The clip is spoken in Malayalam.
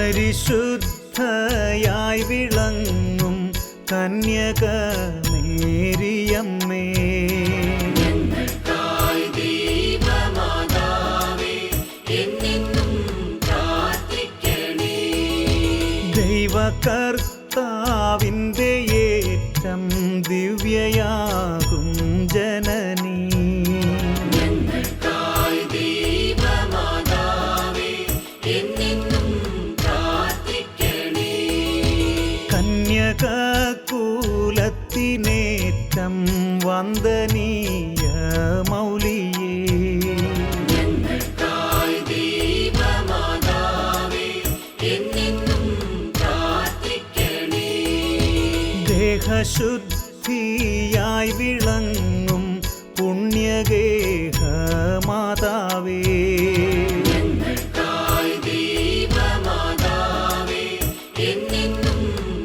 പരിശുദ്ധയായി വിളങ്ങും കന്യക മേരിയമ്മേ ദൈവകർത്താവിന്റെ ഏറ്റം ദിവ്യയാകും ജനനീ. കന്യകൂലത്തിനേറ്റം വന്ദനീയ മൗലിയേ. ദേഹശുദ്ധിയായി വിളങ്ങും പുണ്യഗേഹ